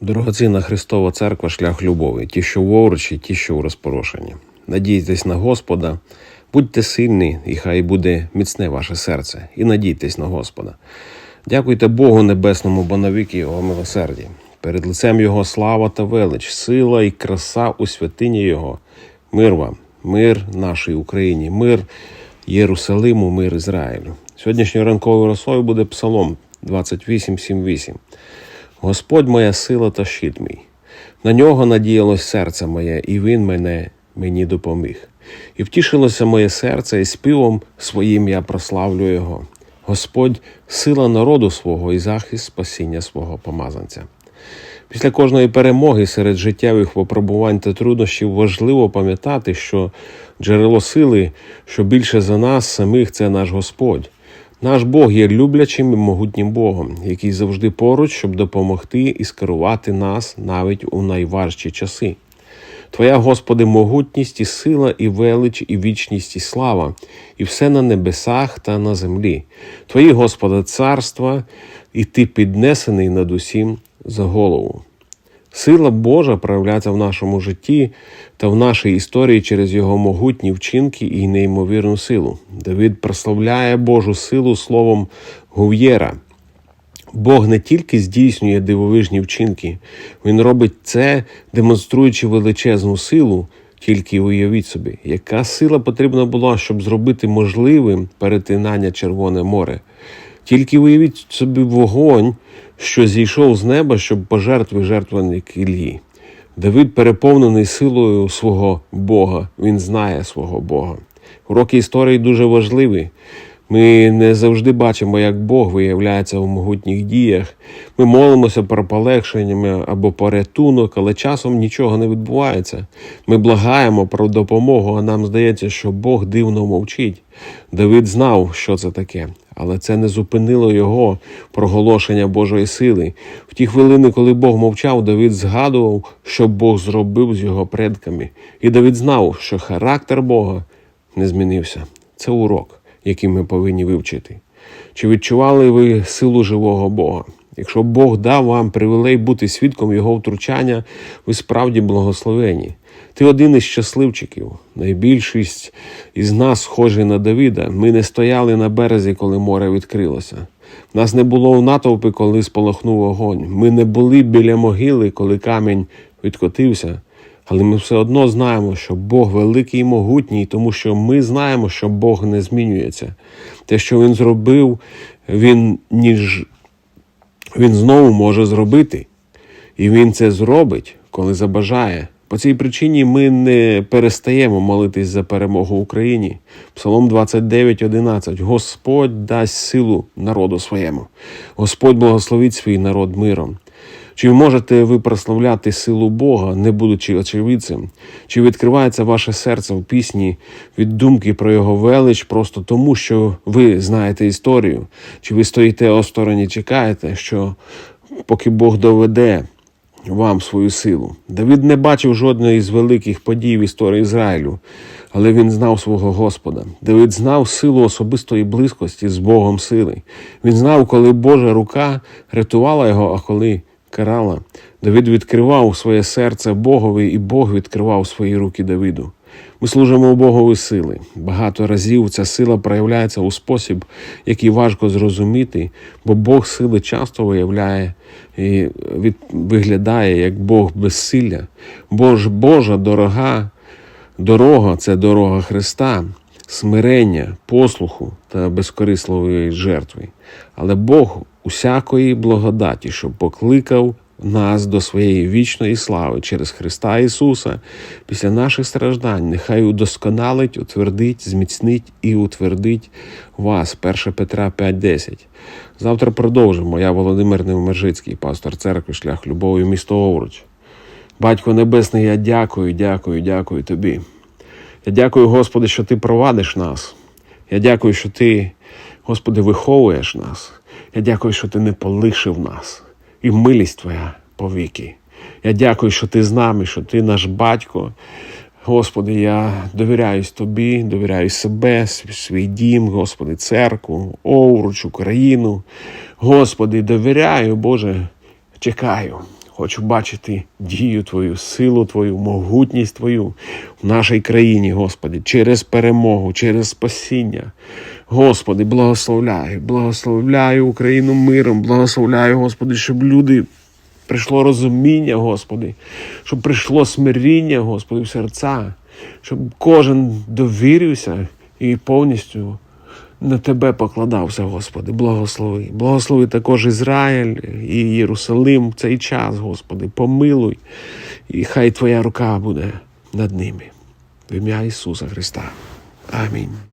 Дорогоцінна Христова Церква шлях любові, ті, що в овручі, ті, що у розпорошенні. Надійтесь на Господа, будьте сильні, і хай буде міцне ваше серце, і надійтесь на Господа. Дякуйте Богу Небесному, бо навіки Його милосерді. Перед лицем Його слава та велич, сила і краса у святині Його. Мир вам, мир нашій Україні, мир Єрусалиму, мир Ізраїлю. Сьогоднішньою ранковою росою буде Псалом 28.7.8. Господь моя сила та щит мій. На нього надіялось серце моє, і він мене мені допоміг. І втішилося моє серце, і співом своїм я прославлю його. Господь сила народу свого і захист спасіння свого помазанця. Після кожної перемоги серед життєвих випробувань та труднощів важливо пам'ятати, що джерело сили, що більше за нас самих, це наш Господь. Наш Бог є люблячим і могутнім Богом, який завжди поруч, щоб допомогти і скерувати нас навіть у найважчі часи. Твоя, Господи, могутність і сила, і велич, і вічність, і слава, і все на небесах та на землі. Твої, Господи, царства, і Ти піднесений над усім за голову. Сила Божа проявляється в нашому житті та в нашій історії через його могутні вчинки і неймовірну силу. Давид прославляє Божу силу словом Гув'єра. Бог не тільки здійснює дивовижні вчинки, Він робить це, демонструючи величезну силу. Тільки уявіть собі, яка сила потрібна була, щоб зробити можливим перетинання Червоне море. Тільки уявіть собі вогонь, що зійшов з неба, щоб пожертви жертвенник Іллі. Давид переповнений силою свого Бога, він знає свого Бога. Уроки історії дуже важливі. Ми не завжди бачимо, як Бог виявляється у могутніх діях. Ми молимося про полегшення або порятунок, але часом нічого не відбувається. Ми благаємо про допомогу, а нам здається, що Бог дивно мовчить. Давид знав, що це таке, але це не зупинило його проголошення Божої сили. В ті хвилини, коли Бог мовчав, Давид згадував, що Бог зробив з його предками. І Давид знав, що характер Бога не змінився. Це урок які ми повинні вивчити. Чи відчували ви силу живого Бога? Якщо Бог дав вам привілей бути свідком Його втручання, ви справді благословені. Ти один із щасливчиків. Найбільшість із нас схожі на Давіда. Ми не стояли на березі, коли море відкрилося. Нас не було в натовпі, коли спалахнув огонь. Ми не були біля могили, коли камінь відкотився. Але ми все одно знаємо, що Бог великий і могутній, тому що ми знаємо, що Бог не змінюється. Те, що Він зробив, Він ніж він знову може зробити. І Він це зробить, коли забажає. По цій причині ми не перестаємо молитись за перемогу Україні. Псалом 29.11. Господь дасть силу народу своєму. Господь благословить свій народ миром. Чи можете ви прославляти силу Бога, не будучи очевидцем? Чи відкривається ваше серце в пісні від думки про його велич просто тому, що ви знаєте історію? Чи ви стоїте осторонь і чекаєте, що поки Бог доведе вам свою силу? Давид не бачив жодної з великих подій в історії Ізраїлю, але він знав свого Господа. Давид знав силу особистої близькості з Богом сили. Він знав, коли Божа рука рятувала його, а коли карала. Давид відкривав своє серце Богові, і Бог відкривав свої руки Давиду. Ми служимо у Богові сили. Багато разів ця сила проявляється у спосіб, який важко зрозуміти, бо Бог сили часто виявляє і від, виглядає як Бог безсилля. Бож Божа дорога дорога це дорога Христа, смирення, послуху та безкорисливої жертви. Але Бог усякої благодаті, що покликав нас до своєї вічної слави через Христа Ісуса, після наших страждань, нехай удосконалить, утвердить, зміцнить і утвердить вас. 1 Петра 5.10. Завтра продовжимо. Я Володимир Невмержицький, пастор церкви, шлях любові, місто Овруч. Батько Небесний, я дякую, дякую, дякую тобі. Я дякую, Господи, що Ти провадиш нас. Я дякую, що Ти, Господи, виховуєш нас. Я дякую, що Ти не полишив нас. І милість Твоя повіки. Я дякую, що Ти з нами, що Ти наш батько. Господи, я довіряюсь Тобі, довіряю себе, свій дім, Господи, церкву, Овруч, Україну. Господи, довіряю, Боже, чекаю. Хочу бачити дію Твою, силу Твою, могутність Твою в нашій країні, Господи, через перемогу, через спасіння. Господи, благословляю, благословляю Україну миром, благословляю, Господи, щоб люди прийшло розуміння, Господи, щоб прийшло смиріння, Господи, в серця, щоб кожен довірився і повністю на Тебе покладався, Господи, благослови. Благослови також Ізраїль і Єрусалим в цей час, Господи, помилуй, і хай Твоя рука буде над ними. В ім'я Ісуса Христа. Амінь.